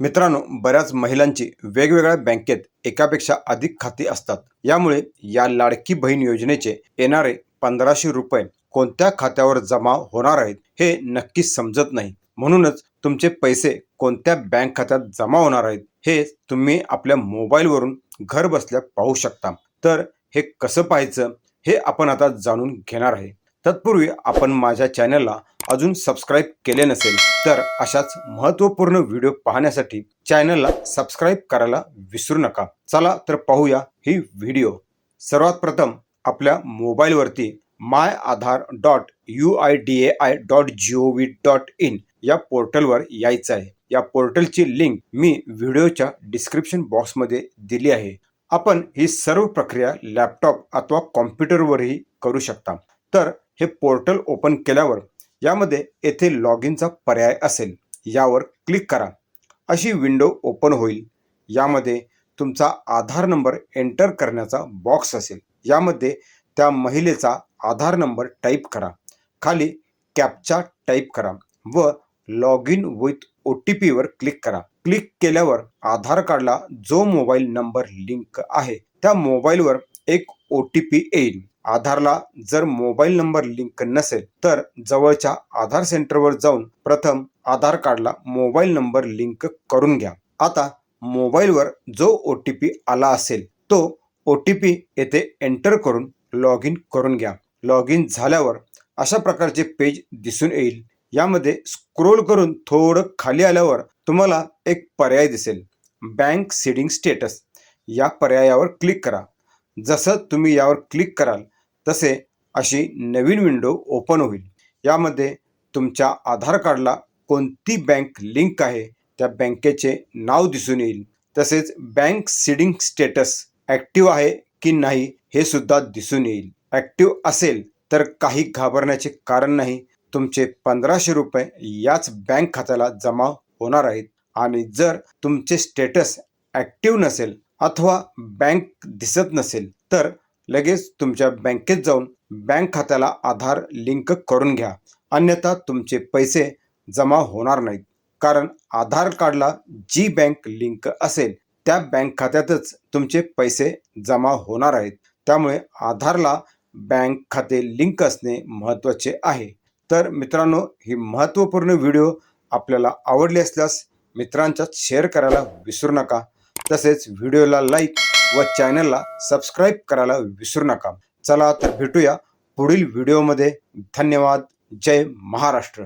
मित्रांनो बऱ्याच महिलांची वेगवेगळ्या बँकेत एकापेक्षा अधिक खाती असतात. यामुळे या लाडकी बहीण योजनेचे येणारे पंधराशे रुपये कोणत्या खात्यावर जमा होणार आहेत हे नक्की समजत नाही. म्हणूनच तुमचे पैसे कोणत्या बँक खात्यात जमा होणार आहेत हे तुम्ही आपल्या मोबाईलवरून घर बसल्या पाहू शकता. तर हे कसं पाहायचं हे आपण आता जाणून घेणार आहे. तत्पूर्वी आपण माझ्या चॅनलला अजून सबस्क्राईब केले नसेल तर अशाच महत्त्वपूर्ण व्हिडिओ पाहण्यासाठी चॅनलला सबस्क्राईब करायला विसरू नका. चला तर पाहूया ही व्हिडिओ सर्वात प्रथम आपल्या मोबाईलवरती my Aadhaar dot U I D A I dot G O V dot in या पोर्टलवर यायचं आहे. या पोर्टलची लिंक मी व्हिडिओच्या डिस्क्रिप्शन बॉक्समध्ये दिली आहे. आपण ही सर्व प्रक्रिया लॅपटॉप अथवा कॉम्प्युटरवरही करू शकता. तर हे पोर्टल ओपन केल्यावर यामध्ये येथे लॉग इनचा पर्याय असेल. यावर क्लिक करा. अशी विंडो ओपन होईल. यामध्ये तुमचा आधार नंबर एंटर करण्याचा बॉक्स असेल. यामध्ये त्या महिलेचा आधार नंबर टाईप करा. खाली कॅपचा टाईप करा व log in with O T पीवर क्लिक करा. क्लिक केल्यावर आधार कार्डला जो मोबाईल नंबर लिंक आहे त्या मोबाईलवर एक ओ टी पी येईल. आधारला जर मोबाईल नंबर लिंक नसेल तर जवळच्या आधार सेंटरवर जाऊन प्रथम आधार कार्डला मोबाईल नंबर लिंक करून घ्या. आता मोबाईलवर जो ओ टी पी आला असेल तो ओ टी पी येथे एंटर करून लॉग इन करून घ्या. लॉग इन झाल्यावर अशा प्रकारचे पेज दिसून येईल. यामध्ये स्क्रोल करून थोडं खाली आल्यावर तुम्हाला एक पर्याय दिसेल. Bank seeding status. या पर्यायावर क्लिक करा. जसं तुम्ही यावर क्लिक कराल तसे अशी नवीन विंडो ओपन होईल. यामध्ये तुमच्या आधार कार्डला कोणती बँक लिंक आहे त्या बँकेचे नाव दिसून येईल. तसेच बँक सीडिंग स्टेटस ॲक्टिव्ह आहे की नाही हे सुद्धा दिसून येईल. ॲक्टिव्ह असेल तर काही घाबरण्याचे कारण नाही. तुमचे पंधराशे रुपये याच बँक खात्याला जमा होणार आहेत. आणि जर तुमचे स्टेटस ॲक्टिव्ह नसेल अथवा बँक दिसत नसेल तर लगेच तुमच्या बँकेत जाऊन बँक खात्याला आधार लिंक करून घ्या. अन्यथा तुमचे पैसे जमा होणार नाहीत. कारण आधार कार्डला जी बँक लिंक असेल त्या बँक खात्यातच तुमचे पैसे जमा होणार आहेत. त्यामुळे आधारला बँक खाते लिंक असणे महत्त्वाचे आहे. तर मित्रांनो ही महत्त्वपूर्ण व्हिडिओ आपल्याला आवडली असल्यास मित्रांच्यात शेअर करायला विसरू नका. तसेच व्हिडिओला लाईक व चॅनलला सबस्क्राईब करायला विसरू नका. चला तर भेटूया पुढील व्हिडिओमध्ये. धन्यवाद. जय महाराष्ट्र.